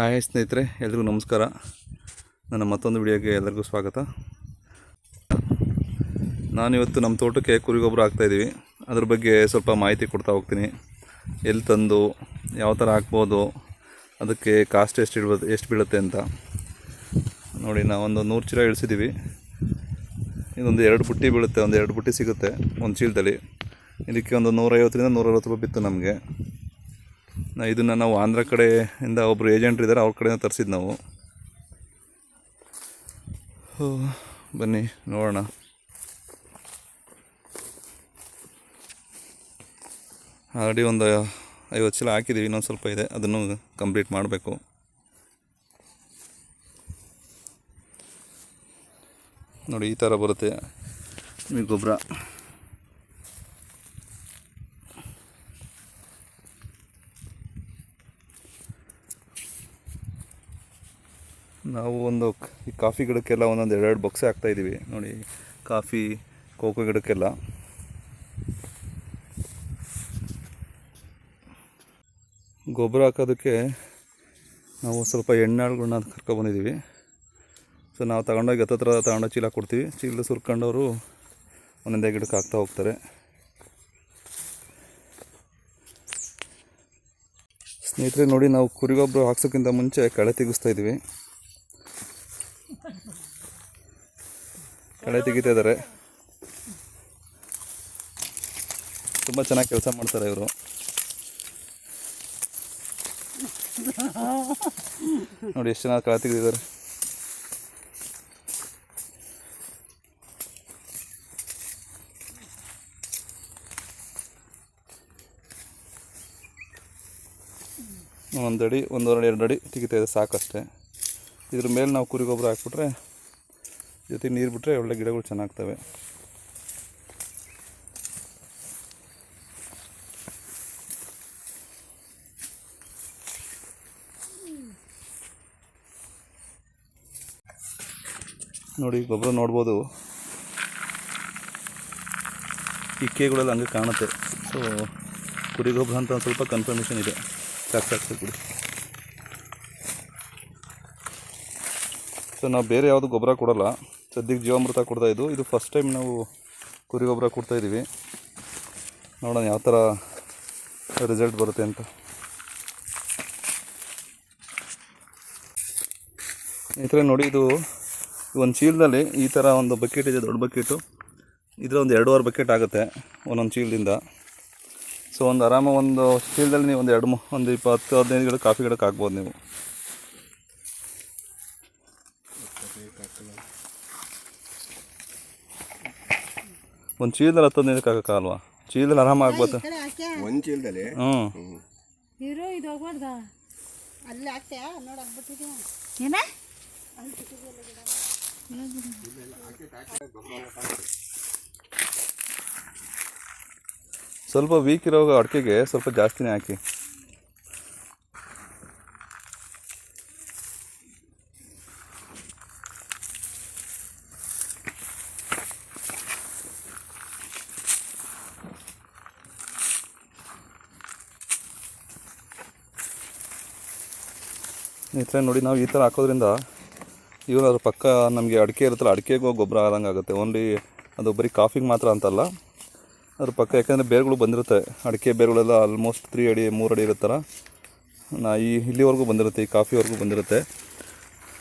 Hi ಸ್ನೇಹಿತರೆ, ಎಲ್ರಿಗೂ ನಮಸ್ಕಾರ. ನನ್ನ ಮತ್ತೊಂದು ವಿಡಿಯೋಗೆ ಎಲ್ಲರಿಗೂ ಸ್ವಾಗತ. ನಾನಿವತ್ತು ನಮ್ಮ ತೋಟಕ್ಕೆ ಕುರಿ ಗೊಬ್ಬರ ಹಾಕ್ತಾಯಿದ್ದೀವಿ ಅದ್ರ ಬಗ್ಗೆ ಸ್ವಲ್ಪ ಮಾಹಿತಿ ಕೊಡ್ತಾ ಹೋಗ್ತೀನಿ. ಎಲ್ಲಿ ತಂದು, ಯಾವ ಥರ ಹಾಕ್ಬೋದು, ಅದಕ್ಕೆ ಕಾಸ್ಟ್ ಎಷ್ಟು ಇಡ್ಬೋದು, ಎಷ್ಟು ಬೀಳುತ್ತೆ ಅಂತ. ನೋಡಿ ನಾವೊಂದು ನೂರು ಚೀಲ ಇಳಿಸಿದ್ದೀವಿ. ಇದೊಂದು ಎರಡು ಬುಟ್ಟಿ ಬೀಳುತ್ತೆ, ಒಂದು ಎರಡು ಬುಟ್ಟಿ ಸಿಗುತ್ತೆ ಒಂದು ಚೀಲದಲ್ಲಿ. ಇದಕ್ಕೆ ಒಂದು ನೂರೈವತ್ತರಿಂದ ನೂರೈವತ್ತು ರೂಪಾಯಿ ಬಿತ್ತು ನಮಗೆ. ಇದನ್ನು ನಾವು ಆಂಧ್ರ ಕಡೆಯಿಂದ ಒಬ್ಬರು ಏಜೆಂಟ್ರು ಇದ್ದಾರೆ ಅವ್ರ ಕಡೆಯಿಂದ ತರಿಸಿದ್ದು ನಾವು. ಬನ್ನಿ, ನೋಡೋಣ. ಆಲ್ರೆಡಿ ಒಂದು ಐವತ್ತು ಚೀಲ ಹಾಕಿದ್ದೀವಿ ಇನ್ನೊಂದು ಸ್ವಲ್ಪ ಇದೆ, ಅದನ್ನು ಕಂಪ್ಲೀಟ್ ಮಾಡಬೇಕು. ನೋಡಿ, ಈ ಥರ ಬರುತ್ತೆ. ಗೊಬ್ಬರ. ನಾವು ಒಂದು ಈ ಕಾಫಿ ಗಿಡಕ್ಕೆಲ್ಲ ಒಂದೊಂದು ಎರಡೆರಡು ಬೊಕ್ಸೆ ಹಾಕ್ತಾಯಿದ್ದೀವಿ ನೋಡಿ, ಕಾಫಿ, ಕೋಕೋ ಗಿಡಕ್ಕೆಲ್ಲ. ಗೊಬ್ಬರ ಹಾಕೋದಕ್ಕೆ ನಾವು ಸ್ವಲ್ಪ ಎಣ್ಣೆಗಳನ್ನ ಕರ್ಕೊಬಂದಿದ್ದೀವಿ ಸೊ ನಾವು ತಗೊಂಡೋಗಿ ಹತ್ತತ್ರ ತಗೊಂಡೋಗಿ ಚೀಲ ಕೊಡ್ತೀವಿ. ಚೀಲ ಸುರ್ಕೊಂಡವರು ಒಂದೊಂದೇ ಗಿಡಕ್ಕೆ ಹಾಕ್ತಾ ಹೋಗ್ತಾರೆ. ಸ್ನೇಹಿತರೆ, ನೋಡಿ, ನಾವು ಕುರಿ ಗೊಬ್ಬರ ಹಾಕ್ಸೋಕ್ಕಿಂತ ಮುಂಚೆ ಕಳೆ ತೆಗಿಸ್ತಾ ಇದ್ದೀವಿ ಕಳೆ ತೆಗಿತಾ ಇದ್ದಾರೆ. ತುಂಬ ಚೆನ್ನಾಗಿ ಕೆಲಸ ಮಾಡ್ತಾರೆ ಇವರು. ನೋಡಿ ಎಷ್ಟು ಚೆನ್ನಾಗಿ ಕಳೆ ತೆಗೆದಿದ್ದಾರೆ. ಒಂದು ಅಡಿ ಒಂದೂವರೆ ಎರಡು ಅಡಿ ತೆಗಿತಾ ಇದೆ ಸಾಕಷ್ಟೇ. ಇದ್ರ ಮೇಲೆ ನಾವು ಕುರಿ ಗೊಬ್ಬರ ಹಾಕ್ಬಿಟ್ರೆ ಜೊತೆಗೆ ನೀರು ಬಿಟ್ಟರೆ ಒಳ್ಳೆ ಗಿಡಗಳು ಚೆನ್ನಾಗ್ತವೆ. ನೋಡಿ, ಗೊಬ್ಬರ ನೋಡ್ಬೋದು. ಇಕ್ಕೆಗಳೆಲ್ಲ ಹಂಗೆ ಕಾಣುತ್ತೆ. ಸೊ ಕುರಿ ಗೊಬ್ಬರ ಅಂತ ಒಂದು ಸ್ವಲ್ಪ ಕನ್ಫರ್ಮೇಷನ್ ಇದೆ. ಸಾಕು ಸಾಕು ಸೊ ನಾವು ಬೇರೆ ಯಾವುದು ಗೊಬ್ಬರ ಕೊಡಲ್ಲ. ಸದ್ಯಕ್ಕೆ ಜೀವಾಮೃತ ಕೊಡ್ತಾ ಇದ್ದು, ಇದು ಫಸ್ಟ್ ಟೈಮ್ ನಾವು ಕುರಿ ಗೊಬ್ಬರ ಕೊಡ್ತಾ ಇದ್ದೀವಿ ನೋಡೋಣ ಯಾವ ಥರ ರಿಸಲ್ಟ್ ಬರುತ್ತೆ ಅಂತ. ಈ ಥರ ನೋಡಿ ಇದು ಒಂದು ಚೀಲದಲ್ಲಿ ಈ ಥರ ಒಂದು ಬಕೆಟ್ ಇದೆ, ದೊಡ್ಡ ಬಕೆಟು ಇದರ ಒಂದು ಎರಡೂವರೆ ಬಕೆಟ್ ಆಗುತ್ತೆ ಒಂದೊಂದು ಚೀಲದಿಂದ. ಸೊ ಒಂದು ಆರಾಮ ಒಂದು ಚೀಲದಲ್ಲಿ ನೀವು ಒಂದು ಎರಡು ಒಂದು ಇಪ್ಪತ್ತು ಹದಿನೈದು ಗಿಡ ಕಾಫಿ ಗಿಡಕ್ಕೆ ಹಾಕ್ಬೋದು ನೀವು. ಒಂದು ಚೀಲದಲ್ಲಿ ಹತ್ತು ಹದಿನೈದಕ್ಕೆ ಹಾಕೋಕ್ಕಾಗಲ್ವಾ ಚೀಲದಲ್ಲಿ ಆರಾಮ ಆಗ್ಬೋದು ಒಂದ್ ಚೀಲದಲ್ಲಿ? ಹ್ಞೂ. ಇರು ಇದು ಹೋಗ್ಬಾರ್ದ. ಅಲ್ಲಿ ಹಾಕ್ತ್ಯಾ? ನೋಡಿ ಆಗ್ಬಿಟ್ಟಿದ್ಯಾ ಏನ? ಸ್ವಲ್ಪ ವೀಕ್ ಇರೋ ಅಡಿಕೆಗೆ ಸ್ವಲ್ಪ ಜಾಸ್ತಿನೇ ಹಾಕಿ. ಥರ ನೋಡಿ ನಾವು ಈ ಥರ ಹಾಕೋದ್ರಿಂದ ಇವಾಗ ಅದ್ರ ಪಕ್ಕ ನಮಗೆ ಅಡಿಕೆ ಇರುತ್ತಲ್ಲ, ಅಡಿಕೆಗೂ ಗೊಬ್ಬರ ಆದಂಗೆ ಆಗುತ್ತೆ. ಓನ್ಲಿ ಅದು ಬರೀ ಕಾಫಿಗೆ ಮಾತ್ರ ಅಂತಲ್ಲ. ಅದ್ರ ಪಕ್ಕ ಯಾಕಂದರೆ ಬೇರುಗಳು ಬಂದಿರುತ್ತೆ. ಅಡಿಕೆ ಬೇರುಗಳೆಲ್ಲ ಆಲ್ಮೋಸ್ಟ್ ತ್ರೀ ಅಡಿ, ಮೂರು ಅಡಿ ಇರುತ್ತಲ್ಲ. ನಾ ಈ ಇಲ್ಲಿವರೆಗೂ ಬಂದಿರುತ್ತೆ, ಈ ಕಾಫಿವರೆಗೂ ಬಂದಿರುತ್ತೆ.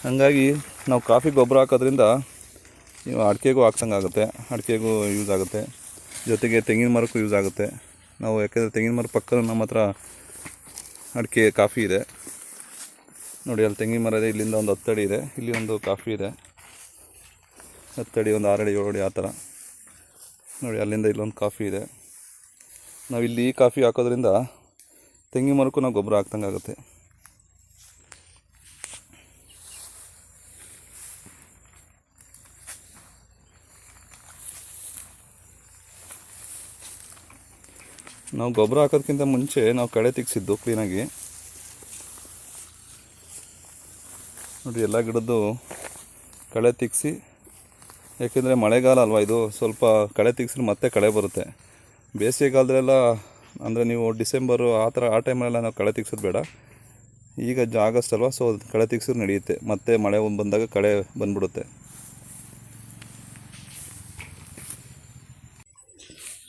ಹಾಗಾಗಿ ನಾವು ಕಾಫಿ ಗೊಬ್ಬರ ಹಾಕೋದ್ರಿಂದ ಅಡಿಕೆಗೂ ಹಾಕ್ಸಂಗೆ ಆಗುತ್ತೆ. ಅಡಿಕೆಗೂ ಯೂಸ್ ಆಗುತ್ತೆ. ಜೊತೆಗೆ ತೆಂಗಿನ ಮರಕ್ಕೂ ಯೂಸ್ ಆಗುತ್ತೆ. ನಾವು ಯಾಕೆಂದರೆ ತೆಂಗಿನ ಮರ ಪಕ್ಕ ನಮ್ಮ ಹತ್ರ ಅಡಿಕೆ ಕಾಫಿ ಇದೆ. ನೋಡಿ, ಅಲ್ಲಿ ತೆಂಗಿನ ಮರ ಇದೆ, ಇಲ್ಲಿಂದ ಒಂದು ಹತ್ತಡಿ ಇದೆ, ಇಲ್ಲಿ ಒಂದು ಕಾಫಿ ಇದೆ. ಹತ್ತಡಿ, ಒಂದು ಆರಡಿ ಅಡಿ ಆ ಥರ. ನೋಡಿ, ಅಲ್ಲಿಂದ ಇಲ್ಲೊಂದು ಕಾಫಿ ಇದೆ. ನಾವು ಇಲ್ಲಿ ಕಾಫಿ ಹಾಕೋದ್ರಿಂದ ತೆಂಗಿನ ಮರಕ್ಕೂ ನಾವು ಗೊಬ್ಬರ ಹಾಕ್ದಂಗೆ ಆಗುತ್ತೆ. ನಾವು ಗೊಬ್ಬರ ಹಾಕೋದಕ್ಕಿಂತ ಮುಂಚೆ ನಾವು ಕಳೆ ತೆಗ್ಸಿದ್ದು ಕ್ಲೀನಾಗಿ ನೋಡಿ, ಎಲ್ಲ ಗಿಡದ್ದು ಕಳೆ ತಿಕ್ಸಿ, ಯಾಕೆಂದರೆ ಮಳೆಗಾಲ ಅಲ್ವಾ ಇದು, ಸ್ವಲ್ಪ ಕಳೆ ತೆಗ್ಸಿದ್ರೆ ಮತ್ತೆ ಕಳೆ ಬರುತ್ತೆ. ಬೇಸಿಗೆಗಾಲದಲ್ಲೆಲ್ಲ, ಅಂದರೆ ನೀವು ಡಿಸೆಂಬರು ಆ ಥರ, ಆ ಟೈಮಲ್ಲೆಲ್ಲ ನಾವು ಕಳೆ ತೆಗ್ಸೋದು ಬೇಡ. ಈಗ ಆಗಸ್ಟ್ ಅಲ್ವಾ, ಸೊ ಕಳೆ ತೆಗ್ಸಿದ್ರೆ ನಡೆಯುತ್ತೆ. ಮತ್ತೆ ಮಳೆ ಒಂದು ಬಂದಾಗ ಕಳೆ ಬಂದ್ಬಿಡುತ್ತೆ.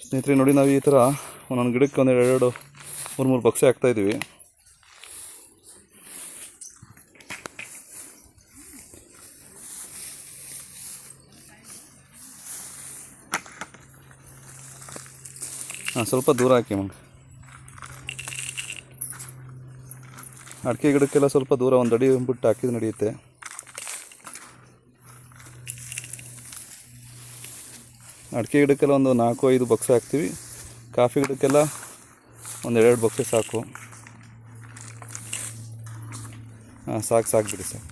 ಸ್ನೇಹಿತರೆ, ನೋಡಿ ನಾವು ಈ ಥರ ಒಂದೊಂದು ಗಿಡಕ್ಕೆ ಒಂದೆರಡು ಮೂರು ಮೂರು ಬಕ್ಸೆ ಹಾಕ್ತಾಯಿದ್ದೀವಿ ಹಾಂ, ಸ್ವಲ್ಪ ದೂರ ಹಾಕಿ ಮಂಗ. ಅಡಿಕೆ ಗಿಡಕ್ಕೆಲ್ಲ ಸ್ವಲ್ಪ ದೂರ ಒಂದು ಅಡಿ ಬಿಟ್ಟು ಹಾಕಿದ್ರೆ ನಡೆಯುತ್ತೆ. ಅಡಿಕೆ ಗಿಡಕ್ಕೆಲ್ಲ ಒಂದು ನಾಲ್ಕು, ಐದು ಬಕ್ಸೆ ಹಾಕ್ತೀವಿ. ಕಾಫಿ ಗಿಡಕ್ಕೆಲ್ಲ ಒಂದು ಎರಡೆರಡು ಬಕ್ಸೆ ಸಾಕು. ಹಾಂ, ಸಾಕು ಸಾಕು ಬಿಡಿ, ಸಾಕು.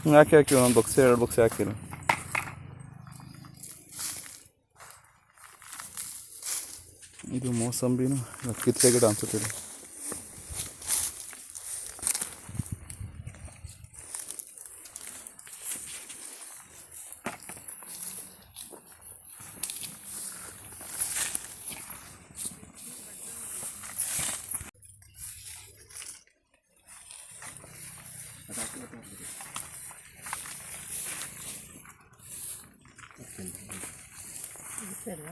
ಹ್ಮ್, ಹಾಕಿ ಒಂದು ಬಕ್ಸೆ ಎರಡು ಬಕ್ಸೆ ಹಾಕಿಲ್ಲ ಇದು ಮೋಸಂಬಿನೂ ಕಿತ್ತಲೆ ಗಿಡ ಅನ್ಸುತ್ತೆ சரி